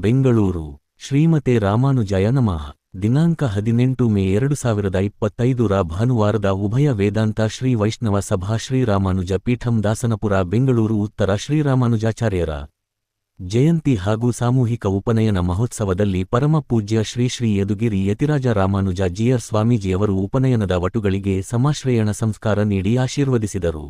ಬೆಂಗಳೂರು, ಶ್ರೀಮತೆ ರಾಮಾನುಜಯ ನಮಃ. ದಿನಾಂಕ ಹದಿನೆಂಟು ಮೇ ಎರಡು ಸಾವಿರದ ಇಪ್ಪತ್ತೈದರ ಭಾನುವಾರದ ಉಭಯ ವೇದಾಂತ ಶ್ರೀ ವೈಷ್ಣವ ಸಭಾ ಶ್ರೀರಾಮಾನುಜ ಪೀಠಂ ದಾಸನಪುರ, ಬೆಂಗಳೂರು, ಉತ್ತರ ಶ್ರೀರಾಮಾನುಜಾಚಾರ್ಯರ ಜಯಂತಿ ಹಾಗೂ ಸಾಮೂಹಿಕ ಉಪನಯನ ಮಹೋತ್ಸವದಲ್ಲಿ ಪರಮಪೂಜ್ಯ ಶ್ರೀ ಶ್ರೀ ಯದುಗಿರಿ ಯತಿರಾಜ ರಾಮಾನುಜ ಜಿಯರ್ ಸ್ವಾಮೀಜಿಯವರು ಉಪನಯನದ ವಟುಗಳಿಗೆ ಸಮಾಶ್ರಯಣ ಸಂಸ್ಕಾರ ನೀಡಿ ಆಶೀರ್ವದಿಸಿದರು.